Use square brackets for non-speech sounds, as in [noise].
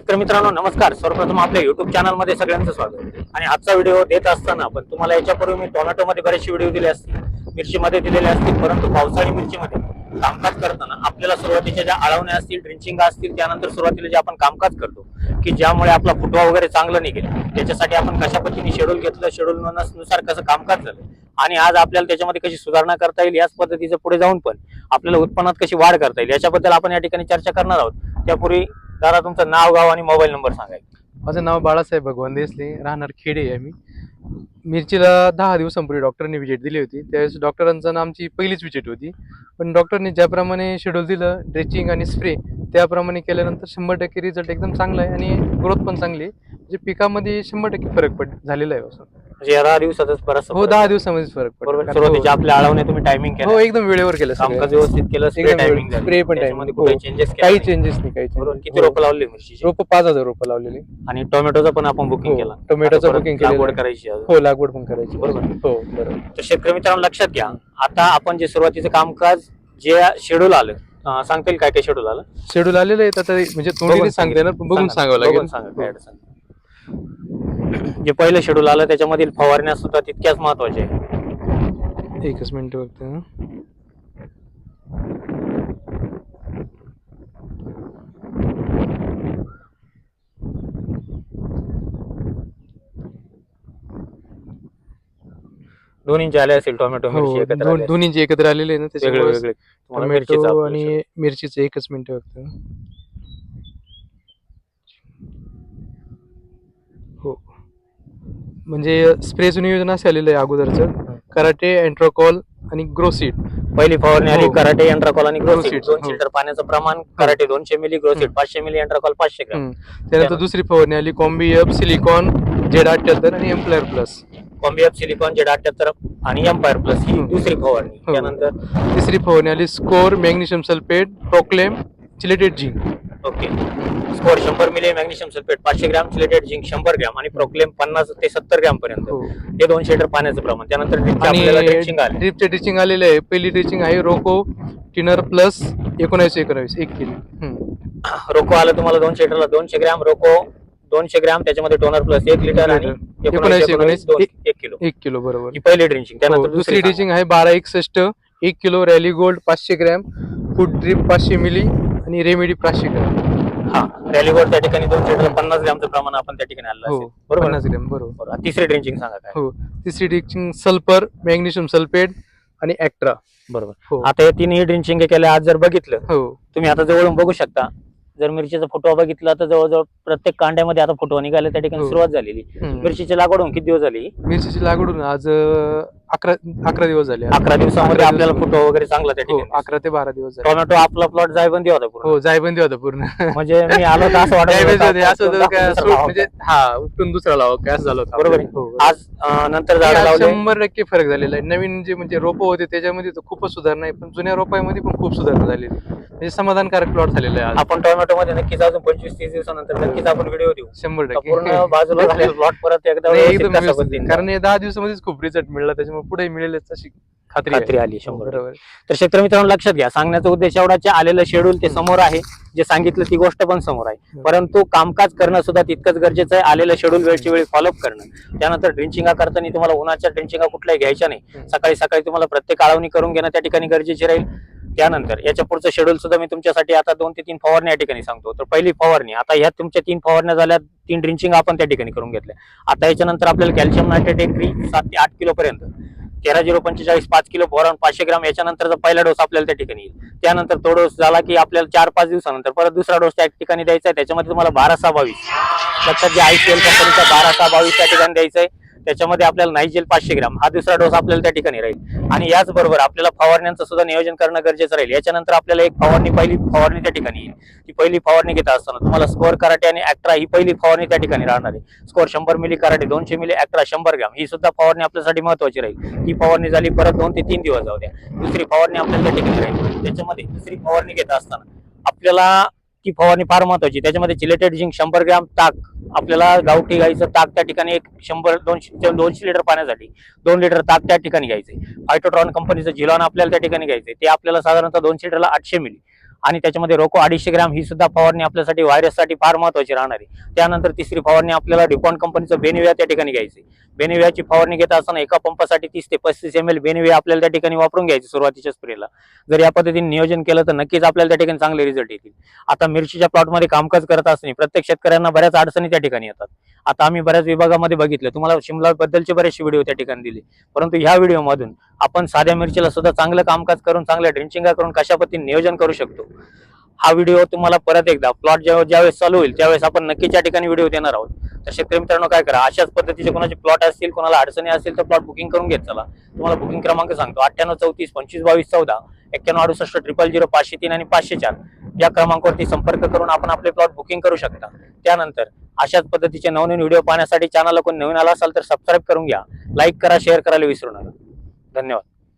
शेतकरी मित्रांनो नमस्कार. सर्वप्रथम आपल्या युट्यूब चॅनलमध्ये सगळ्यांचं स्वागत. आणि आजचा व्हिडिओ देत असताना पण तुम्हाला याच्यापूर्वी मी टोमॅटोमध्ये बरेचसे व्हिडिओ दिले असतील मिरचीमध्ये दिलेले असतील परंतु पावसाळी मिरचीमध्ये कामकाज करताना आपल्याला सुरुवातीच्या ज्या आळवण्या असतील ड्रिंचिंग असतील त्यानंतर सुरुवातीला जे आपण कामकाज करतो की ज्यामुळे आपला फुटवा वगैरे चांगलं निघेल. त्याच्यासाठी आपण कशा पद्धतीने शेड्यूल घेतलं शेड्यूल नुसार कसं कामकाज झालं आणि आज आपल्याला त्याच्यामध्ये कशी सुधारणा करता येईल याच पद्धतीचं पुढे जाऊन पण आपल्याला उत्पन्नात कशी वाढ करता येईल याच्याबद्दल आपण या ठिकाणी चर्चा करणार आहोत. त्यापूर्वी दादा तुमचं नाव गाव आणि मोबाईल नंबर सांगाय माझं नाव बाळासाहेब भगवान देसले राहणार खेडे आहे मी. मिरचीला दहा दिवसांपूर्वी डॉक्टरांनी विजिट दिली होती. त्यावेळेस डॉक्टरांचं आमची पहिलीच विजेट होती. पण डॉक्टरनी ज्याप्रमाणे शेड्यूल दिलं ड्रेचिंग आणि स्प्रे त्याप्रमाणे केल्यानंतर शंभर टक्के रिझल्ट एकदम चांगला आहे आणि ग्रोथ पण चांगली आहे. म्हणजे पिकामध्ये शंभर टक्के फरक पड झालेला आहे असं. म्हणजे या दहा दिवसातच बरंच हो दहा दिवसामध्येच फरक बरोबर कारण सुरुवातीच्या आपल्या आळवणे तुम्ही टायमिंग हो हो, केलं एकदम वेळेवर केलं सगळं. कामकाज व्यवस्थित केलं स्प्रे एकदम टायमिंग वेळ- spray पण timing. हो. चेंजेस काही चेंजेस नाही काही बरोबर. किती हो. रोपं लावली मिरची रोपं पाच हजार रोपं लावलेली आणि टोमॅटोचं पण आपण बुकिंग हो, केलं टोमॅटोचं आता परत booking केलेलं लागवड आहे. करायची अजून. हो लागवड पण करायची बरोबर. हो बरोबर तर शेतकरी मित्रांनो लक्षात घ्या आता आपण जे सुरुवातीचं कामकाज जे शेड्यूल आलं अं, सांगता येईल काय काय शेड्यूल आलं शेड्यूल आलेलं आहे आता म्हणजे बघून तोंडी सांगता येणार पण बघून सांगा, सांगावं बघून लागेल सांगा, काय अडचण नाही. जे पहिलं शेड्यूल आलं त्याच्यामधील फवारण्या सुद्धा तितक्याच महत्त्वाच्या एकच मिनिट बघतो हं. दोन्हीचे आले असेल टोमॅटो हो मिरची एकत्र दोन दोन्हीचे एकत्र आलेले ना. वेगळे वेगळे टोमॅटो आणि मिरचीचं एकच मिनिट बघतो हो म्हणजे स्प्रेचं नियोजन असे आलेलं आहे अगोदरचं. कराटे अँट्रोकॉल आणि ग्रोसीड पहिली फवारणी आली हो. कराटे एंट्राकॉल आणि ग्रोसीड Growseed, दोन हो. लिटर पाण्याचं प्रमाण कराटे दोनशे मिली हम्म. पाचशे मिली एंट्राकॉल पाचशे ग्रॅम. त्यानंतर त्यानंतर- दुसरी फवारणी आली कॉम्बी अप सिलिकॉन जेड अठ्याहत्तर आणि employer plus. Combi of silicon Z अठ्याहत्तर आणि एम्पायर प्लस ही हम्म. दुसरी फवारणी. हो. त्यानंतर तिसरी फवारणी आली score magnesium sulphate proclaim chelated zinc. Okay. Score शंभर मिली मॅग्नेशियम सल्फेट पाचशे ग्रॅम सिलेटेड झिंक शंभर ग्रॅम आणि प्रोक्लेम पन्नास ते सत्तर ग्रॅम पर्यंत. हो. हे दोनशे लिटर पाण्याचं प्रमाण. त्यानंतर आपल्याला ड्रिचिंग आले. ड्रिपचे ड्रिचिंग आलेले आहे. पहिली ड्रिचिंग आहे रोको टिनर प्लस एकोणावीस एकोणावीस एक किलो. हम्म. रोको आलं तुम्हाला दोनशे लिटरला दोनशे ग्रॅम रोको दोनशे ग्राम त्याच्यामध्ये टोनर प्लस एक लिटर आणि लिटर. एकोणीस एकोणीस, एकोणीस दोन- एक- एक किलो. एक किलो बरोबर. ही पहिली ड्रिंचिंग हो, त्यानंतर दुसरी ड्रिचिंग आहे बारा एकसष्ट एक किलो रॅली गोल्ड पाचशे ग्रॅम फूड ड्रिप पाचशे मिली आणि रेमेडी पाचशे ग्रॅम हा रॅलीगोड त्या ठिकाणी दोनशे लिटर पन्नास ग्रॅमचं प्रमाण आपण त्या ठिकाणी आणलं हो असेल. बरोबर? पन्नास ग्रॅम बरोबर. बरोबर. तिसरी ड्रिंचिंग सांगा काय? हो तिसरी ड्रिचिंग सल्फर मॅग्नेशियम सल्फेट आणि ऍक्ट्रा बरोबर. हो. आता या तिन्ही ड्रिंचिंग केल्या आज जर बघितलं हो. तुम्ही आता जवळून बघू शकता. जर मिरचीचा फुटवा बघितला तर जवळजवळ प्रत्येक कांड्यामध्ये आता फुटवा निघाले त्या ठिकाणी हो. सुरुवात झालेली. हम्म. मिरचीची लागवड होऊन किती दिवस झाली? मिरचीची लागवड होऊन आज अं, अकरा अकरा दिवस झाले. अकरा दिवसामध्ये आपल्याला. फुटवा वगैरे चांगला त्या हो ठिकाणी. अकरा ते बारा दिवस झाले. टोमॅटो आपला प्लॉट जायबंदी होता पूर्ण. हो जायबंदी होता पूर्ण. म्हणजे मी आलो तर असं वाटत असं होतं का सूट. म्हणजे हा उपटून दुसरा लावा काय असं झालं होतं बरोबर. हो, आज नंतर झाड आज लावले. शंभर टक्के फरक झालेला आहे. नवीन जे म्हणजे रोपं होते त्याच्यामध्ये तर खूपच सुधारणा आहे पण जुन्या रोपामध्ये पण खूप सुधारणा झालेली आहे. म्हणजे समाधानकारक प्लॉट झालेला आहे आपण टोमॅटो मध्ये नक्कीच अजून पंचवीस तीस दिवसानंतर नक्कीच आपण व्हिडिओ देऊ. शंभर टक्के. पूर्ण बाजूला [laughs] झालेला प्लॉट परत एकदा कारण दहा दिवसामध्येच खूप रिझल्ट मिळाला त्याच्यामुळे पुढे मिळेलच अशी खात्री. खात्री आली शंभर. बरोबर तर शेतकरी मित्रांनो लक्षात घ्या सांगण्याचा उद्देश एवढाच आहे, आलेलं शेड्यूल ते समोर आहे जे सांगितलं ती गोष्ट पण समोर आहे. परंतु कामकाज करणं सुद्धा तितकंच गरजेचं आहे आलेलं शेड्यूल वेळची वेळी फॉलोअप करणं त्यानंतर ड्रिंचिंगा करताना तुम्हाला उन्हाच्या ड्रिंचिंगा कुठल्याही घ्यायच्या नाही. सकाळी सकाळी तुम्हाला प्रत्येक आळवणी करून घेणं त्या ठिकाणी गरजेची राहील त्यानंतर याच्या पुढचं शेड्यूल सुद्धा मी तुमच्यासाठी आता दोन ते तीन फवारणी या ठिकाणी सांगतो. तर पहिली फवारणी आता ह्या तुमच्या तीन फवारण्या झाल्या तीन ड्रिंचिंग आपण त्या ठिकाणी करून घेतल्या. आता याच्यानंतर आपल्याला कॅल्शियम नायट्रेट एंट्री सात ते आठ किलोपर्यंत तेरा झिरो पंचेचाळीस पाच किलो बोरॉन पाचशे ग्राम याच्यानंतरचा पहिला डोस आपल्याला त्या ठिकाणी येईल. त्यानंतर तो डोस झाला की आपल्याला चार पाच दिवसानंतर परत दुसरा डोस त्या ठिकाणी द्यायचा आहे. त्याच्यामध्ये तुम्हाला बारा सहा बावीस. लक्षात जे आय पी एल कंपनीचा बारा सहा बावीस त्या ठिकाणी द्यायचा आहे. त्याच्यामध्ये आपल्याला नाईजेल पाचशे ग्राम. हा दुसरा डोस आपल्याला त्या ठिकाणी राहील. आणि याचबरोबर आपल्याला फवारण्यांचं सुद्धा नियोजन करणं गरजेचं राहील. याच्यानंतर आपल्याला एक फवारणी पहिली फवारणी त्या ठिकाणी येईल. ती पहिली फवारणी घेत असताना तुम्हाला स्कोअर कराटे आणि ऍक्ट्रा ही पहिली फवारणी त्या ठिकाणी राहणार आहे. स्कोअर शंभर मिली कराटे दोनशे मिली ऍक्ट्रा शंभर ग्राम. ही सुद्धा फवारणी आपल्यासाठी महत्वाची राहील. ही फवारणी झाली परत दोन ते तीन दिवस जाऊ द्या. दुसरी फवारणी आपल्याला त्या ठिकाणी राहील. त्याच्यामध्ये दुसरी फवारणी घेत असताना आपल्याला ती फवारणी फार महत्वाची त्याच्यामध्ये चिलेटेड झिंक शंभर ग्राम ताक आपल्याला गावठी गाईचं ताक त्या ठिकाणी एक शंभर दोनशे दोनशे लिटर पाण्यासाठी दोन लिटर ताक त्या ठिकाणी घ्यायचे. फायटोट्रॉन कंपनीचं झिलॉन आपल्याला त्या ठिकाणी घ्यायचे. ते आपल्याला साधारणतः दोनशे लिटरला आठशे मिली. आणि त्याच्यामध्ये रोको अडीचशे ग्रॅम ही सुद्धा फवारणी आपल्यासाठी व्हायरससाठी फार महत्वाची राहणार. आहे त्यानंतर तिसरी फवारणी आपल्याला डिपॉन कंपनीचं बेनिव्या त्या ठिकाणी घ्यायची. बेनिव्याची फवारणी घेत असताना एका पंपासाठी तीस ते पस्तीस एम एल बेनिव्या आपल्याला त्या ठिकाणी वापरून घ्यायची सुरुवातीच्या स्प्रेला. जर या पद्धतीने नियोजन केलं तर नक्कीच आपल्याला त्या ठिकाणी चांगले रिझल्ट येतील. आता मिरचीच्या प्लॉटमध्ये कामकाज करत असताना प्रत्येक शेतकऱ्यांना बऱ्याच अडचणी त्या ठिकाणी येतात. आता आम्ही बऱ्याच विभागामध्ये बघितलं. तुम्हाला शिमला बद्दलचे बरेचसे व्हिडिओ त्या ठिकाणी दिले. परंतु ह्या व्हिडिओमधून आपण साध्या मिरचीला सुद्धा चांगलं कामकाज करून चांगल्या ड्रिंचिंगा करून कशा पद्धतीने नियोजन करू शकतो? हा व्हिडिओ तुम्हाला परत एकदा प्लॉट जेव्हा ज्यावेळेस चालू होईल त्यावेळेस आपण नक्कीच्या ठिकाणी व्हिडिओ देणार आहोत. तर शेतकरी मित्रांनो काय करा? अशाच पद्धतीचे कोणाचे प्लॉट असतील कोणाला अडचणी असतील तर प्लॉट बुकिंग करून घेत चला. तुम्हाला बुकिंग क्रमांक सांगतो. अठ्ठ्याण्णव चौतीस पंचवीस बावीस चौदा एक्क्याण्णव अडुसष्ट ट्रिपल झिरो पाचशे तीन आणि पाचशे चार या क्रमांकावरती संपर्क करून आपण आपले प्लॉट बुकिंग करू शकता. त्यानंतर अशाच पद्धतीचे नवनवीन व्हिडिओ पाहण्यासाठी चॅनलला कोण नवीन आला असाल तर सबस्क्राईब करून घ्या. लाईक करा शेअर करायला विसरू नका. धन्यवाद.